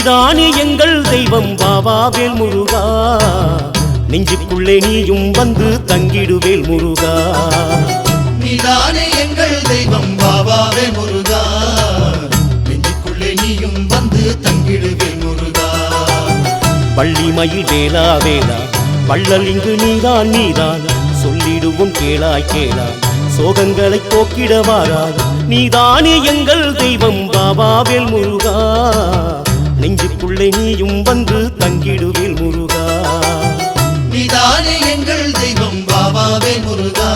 நீதானே எங்கள் தெய்வம். பாபாவேல் முருகா. நெஞ்சுக்குள்ளே நீயும் வந்து தங்கிடுவேல் முருகா. நீதானே எங்கள் தெய்வம். பாபாவே முருகா. நெஞ்சுக்குள்ளே நீயும் வந்து தங்கிடுவே முருகா. வள்ளிமயில் வேளா வேளா வள்ளல் இங்கு நீதான் நீதான். சொல்லிடுவோம் கேளாய் கேளாய் சோகங்களை போக்கிட வாராய் நீதானே எங்கள் தெய்வம். பாபாவேல் முருகா. நெஞ்சுக்குள்ளே நீயும் வந்து தங்கிடுவேல் முருகா. நீதானே எங்கள் தெய்வம் பாபாவே முருகா.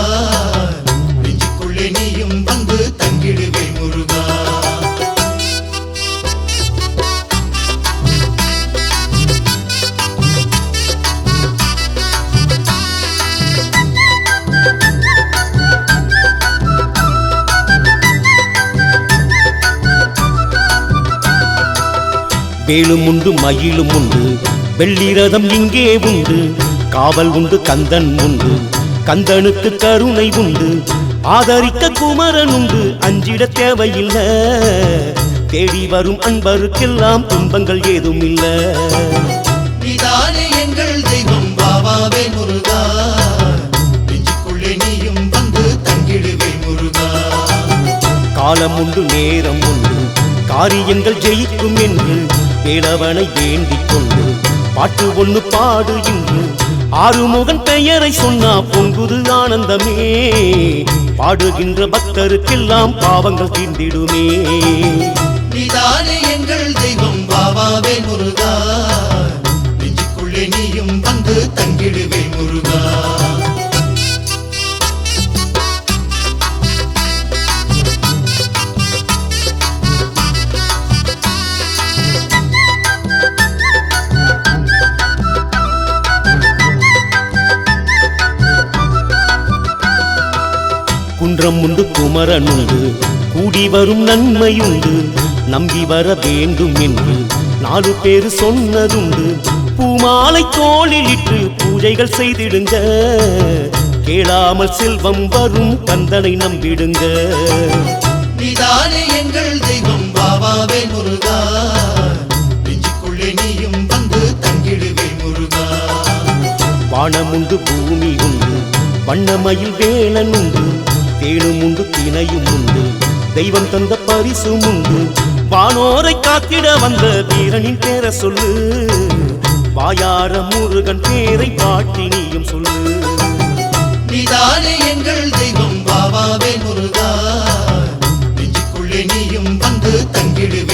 வேலும் உண்டு மயிலும் உண்டு. வெள்ளி ரதம் இங்கே உண்டு. காவல் உண்டு கந்தன் உண்டு. கந்தனுக்கு கருணை உண்டு. ஆதரிக்க குமரன் உண்டு. அஞ்சிட தேவையில்ல. தேடி வரும் அன்பருக்கெல்லாம் துன்பங்கள் ஏதும் இல்ல எங்கள் தெய்வம். பாபாவே முருகா. நெஞ்சுக்குள்ளே நீயும் வந்து தங்கிடுவே முருகா. காலம் உண்டு நேரம் உண்டு. காரியங்கள் ஜெயிக்கும் என்று வேலவனை வேண்டிக் கொண்டு பாட்டு ஒன்று பாடு இன்று. ஆறுமுகன் பெயரை சொன்னா பொங்குது ஆனந்தமே. பாடுகின்ற பக்தருக்கெல்லாம் பாவங்கள் தீர்ந்திடுமே. நீதானே எங்கள் தெய்வம் பாபாவே முருகா. நெஞ்சுக்குள்ளே நீயும் வந்து தங்கிடுவே முருகா. குன்றம் உண்டு குமரன் உண்டு. கூடி வரும் நன்மையுண்டு. நம்பி வர வேண்டும் என்று நாலு பேர் சொன்னதுண்டு. பூமாலை தோளில் இட்டு பூஜைகள் செய்திடுங்க. கேளாமல் செல்வம் வரும் கந்தனை நம்பிடுங்க. நீதானே எங்கள் தெய்வம் பாபாவே முருகா. நெஞ்சுக்குள்ளே நீயும் வந்து தங்கிடுவே முருகா. வானம் உண்டு பூமி உண்டு. வண்ணமயில் வேலன் உண்டு. தேனும் உண்டு தினையும் உண்டு. தெய்வம் தந்த பரிசும் உண்டு. வானோரை காத்திட வந்த வீரனின் பேர சொல்லு. வாயார முருகன் பேரை பாட்டினியும் சொல்லு. நீதானே எங்கள் தெய்வம் பாபாவே முருகா. நெஞ்சுக்குள்ளே நீயும் வந்து தங்கிடுவே.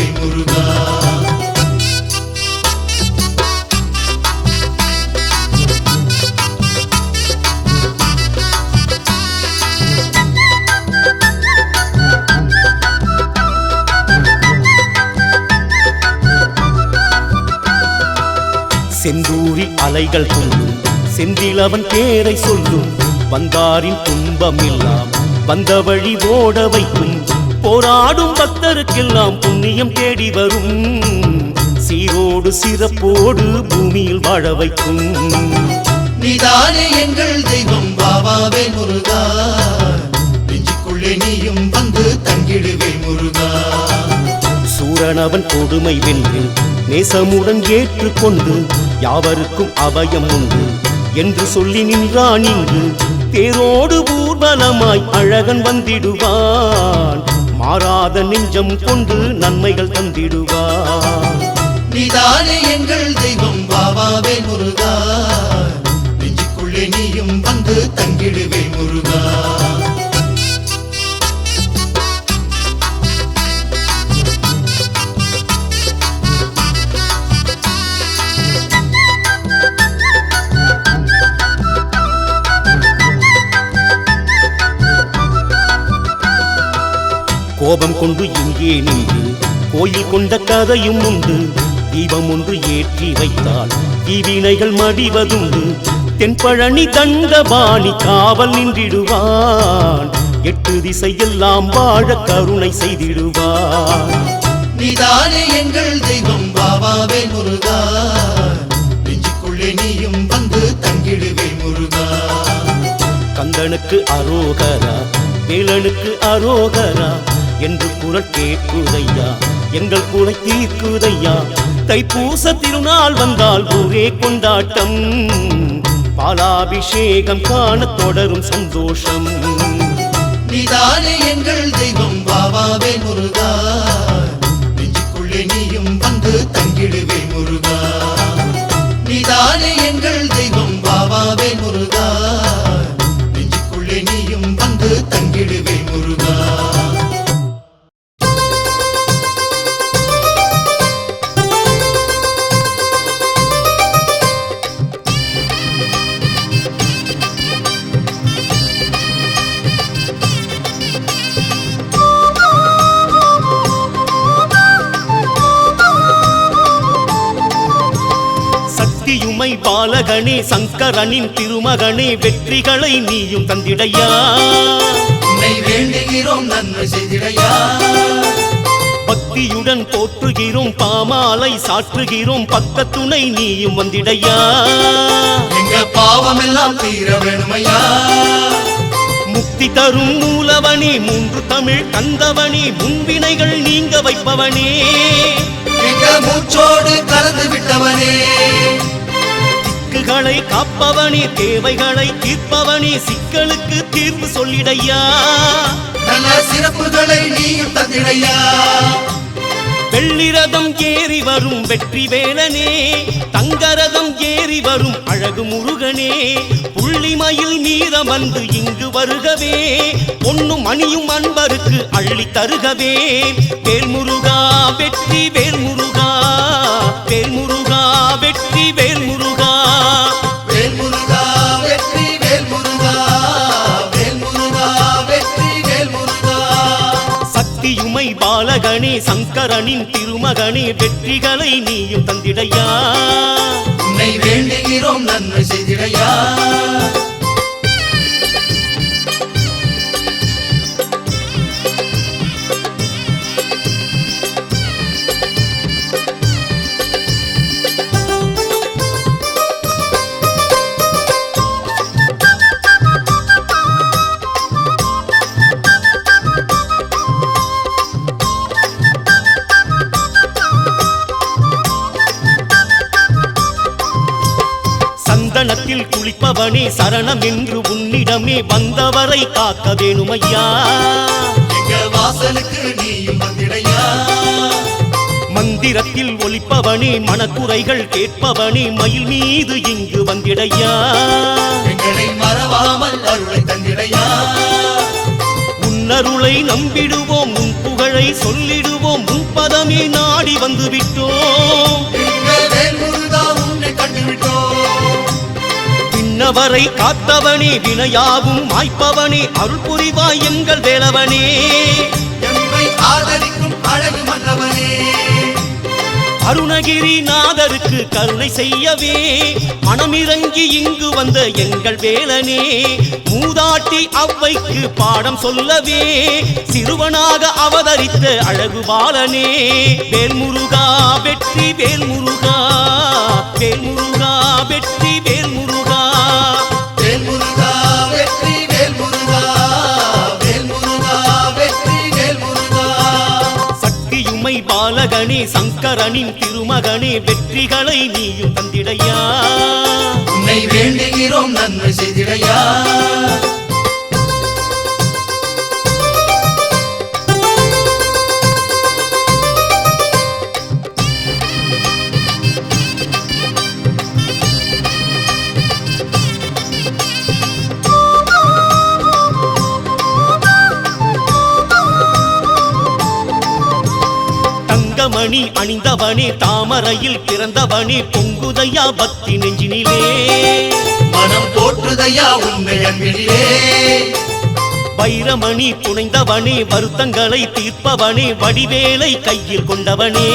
அலைகள் துள்ளும் செந்தில் அவன் பேரை சொல்லும். வந்தாரின் துன்பம் எல்லாம் வந்த வழி ஓட வைக்கும். போராடும் பக்தருக்கெல்லாம் புண்ணியம் தேடி வரும். சீரோடு சிறப்போடு பூமியில் வாழ வைக்கும். நீதானே எங்கள் தெய்வம் பாபாவே முருகா. நெஞ்சுக்குள்ளே நீயும் வந்து தங்கிடுவே முருகா. சூரனவன் கொடுமை வென்று நேசமுடன் ஏற்றுக்கொண்டு யாவருக்கும் அபயம் உண்டு. என்று சொல்லி நின்றான் இங்கு. தேரோடு ஊர்வலமாய் அழகன் வந்திடுவான். மாறாத நெஞ்சம் கொண்டு நன்மைகள் தந்திடுவான். நீதானே எங்கள் தெய்வம் பாபாவே முருகா. நெஞ்சுக்குள்ளே நீயும் வந்து தங்கிடுவே முருகா. கோபம் கொண்டு இங்கே நின்று கோயில் கொண்ட கதையும் உண்டு. தீபம் ஒன்று ஏற்றி வைத்தால் தீவினைகள் மடிவதுண்டு. தென்பழனி தண்டபாணி காவல் நின்றிடுவான். எட்டு திசையெல்லாம் வாழ கருணை செய்திடுவான். நீதானே எங்கள் தெய்வம் பாபாவே முருகா. நெஞ்சுக்குள்ளே நீயும் வந்து தங்கிடுவே முருகா. கந்தனுக்கு அரோகரா வேலனுக்கு அரோகரா என்று குரல் கேட்குதையா? எங்கள் குறை தீர்க்குதையா? தைப்பூச திருநாள் வந்தால் ஒரே கொண்டாட்டம். பாலாபிஷேகம் காண தொடரும் சந்தோஷம். நீதானே எங்கள் தெய்வம் பாபாவே முருகா. நெஞ்சுக்குள்ளே நீயும் வந்து தங்கிடுவே முருகா. நீதானே எங்கள் தெய்வம் பாபாவே முருகா. நெஞ்சுக்குள்ளே நீயும் வந்து தங்கிடுவே முருகா. பாலகனே சங்கரனின் திருமகனே வெற்றிகளை நீயும் தந்திடையா? வேண்டுகிறோம் நன்மை செய்திடையா? பக்தியுடன் போற்றுகிறோம் பாமாலை சாற்றுகிறோம் பக்கத்துணை நீயும் வந்திடையா? எங்க பாவமெல்லாம் தீர வேணுமையா? முக்தி தரும் மூலவனே மூன்று தமிழ் கந்தவனே முன்வினைகள் நீங்க வைப்பவனே. எங்க மூச்சோடு திக்குகளை காப்பவனே தேவைகளை தீர்ப்பவனே சிக்கலுக்கு தீர்வு சொல்லிடையா? நல்ல சிறப்புகளை நீயும் தந்திடையா? வெள்ளிரதம் ஏறி வரும் வெற்றி வேலனே தங்கரதம் ஏறி வரும் அழகு முருகனே புள்ளிமயில் மீதம் வந்து இங்கு வருகவே பொன்னும் மணியும் அன்பருக்கு அள்ளி தருகவே. வேல்முருகா வெற்றி வேல்முருகா சங்கரனின் திருமகனே வெற்றிகளை நீயும் தந்திடையா. உன்னை வேண்டுகிறோம் நன்மை செய்திடையா. குளிப்பவனே சரணம் என்று உன்னிடமே வந்தவரை காக்க வேணுமையா எங்க வாசலுக்கு நீயும் வந்திடையா? மந்திரத்தில் ஒலிப்பவனே மனக்குறைகள் கேட்பவனே மயில் மீது இங்கு வந்திடையா? மறவாமல் அருளை தந்திடையா? உன்னருளை நம்பிடுவோம் உன் புகழை சொல்லிடுவோம் உன் பதமே நாடி வந்து விட்டோம் எங்க வேல்முருகா உன்னை கண்டுவிட்டோம். பின்னவரை காத்தவனே வினையாவும் மாய்ப்பவனே அருள் புரிவாய் எங்கள் வேலவனே. அருணகிரி நாதருக்கு கருணை செய்யவே மனமிறங்கி இங்கு வந்த எங்கள் வேலனே. மூதாட்டி அவ்வைக்கு பாடம் சொல்லவே சிறுவனாக அவதரித்த அழகு பாலனே. வேல்முருகா வெற்றி வேல்முருகா வேல்முருகா வெற்றி வேல்முருகா. சங்கரனின் திருமகனே வெற்றிகளை நீயும் தந்திடையா. உன்னை வேண்டுகிறோம் நன்மை செய்திடையா. தங்கமணி அணிந்தவனே தாமரையில் பிறந்தவனே பொங்குதையா பக்தி நெஞ்சினிலே. மனம் போற்றுதையா அன்பிலே வைரமணி புனைந்தவனே வருத்தங்களை தீர்ப்பவனே வடிவேலை கையில் கொண்டவனே.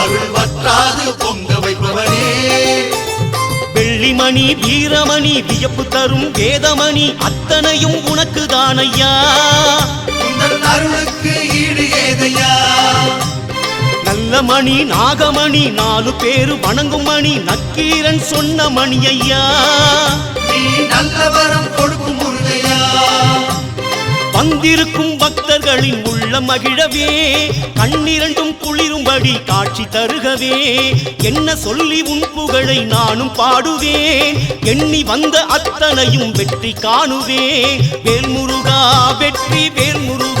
அருள் வற்றாது பொங்க வைப்பவனே. வெள்ளிமணி வீரமணி வியப்பு தரும் வேதமணி அத்தனையும் உனக்கு தானையா அருளுக்கு ஈடு ஏதையா. மணி நாகமணி நாலு பேரு வணங்கும் மணி நக்கீரன் சொன்ன மணி ஐயா வந்திருக்கும் பக்தர்களின் உள்ள மகிழவே கண்ணிரண்டும் குளிரும்படி காட்சி தருகவே. என்ன சொல்லி உன் புகழை நானும் பாடுவேன். எண்ணி வந்த அத்தனையும் வெற்றி காணுவேன். வேல்முருகா வெற்றி வேல்முருகா.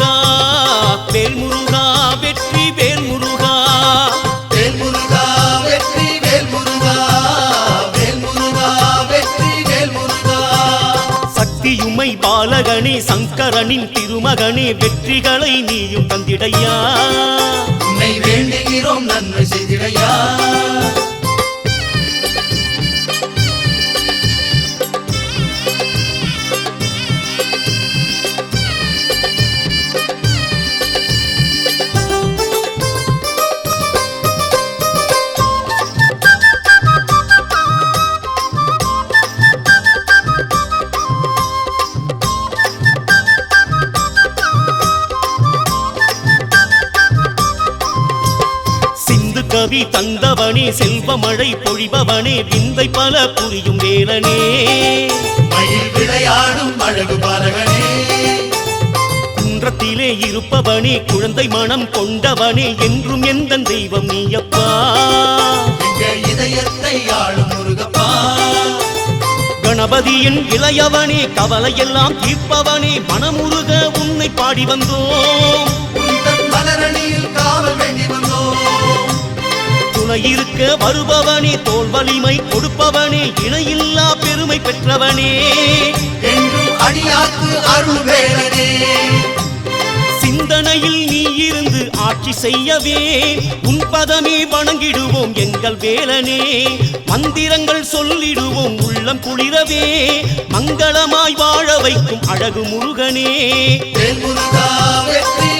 சங்கரனின் திருமகனே வெற்றிகளை நீயும் தந்திடையா. உன்னை வேண்டுகிறோம் நன்மை செய்திடையா. கவி தந்தவனே செல்வமழை பொழிபவனே விந்தை பல புரியும் வேலனே. விளையாடும் அழகு பாலகனே. குன்றத்திலே இருப்பவனே குழந்தை மனம் கொண்டவனே என்றும் எந்த தெய்வம் நீயப்பா. இதயத்தை ஆளும் முருகப்பா. கணபதியின் இளையவனே கவலையெல்லாம் தீர்ப்பவனே மனமுருக உன்னை பாடி வந்தோம். உந்தன் மலரணியில் காவல் வேண்டி வந்தோம். துணை இருக்க வருபவனே தோல் வலிமை கொடுப்பவனே இணையில்லா பெருமை பெற்றவனே. என்றும் அடியாக்கு அருள் வேலனே சிந்தனையில் நீ இருந்து ஆட்சி செய்யவே உன் பதமே வணங்கிடுவோம் எங்கள் வேலனே. மந்திரங்கள் சொல்லிடுவோம் உள்ளம் குளிரவே மங்களமாய் வாழ வைக்கும் அழகு முருகனே. வேல் முருகா வெற்றி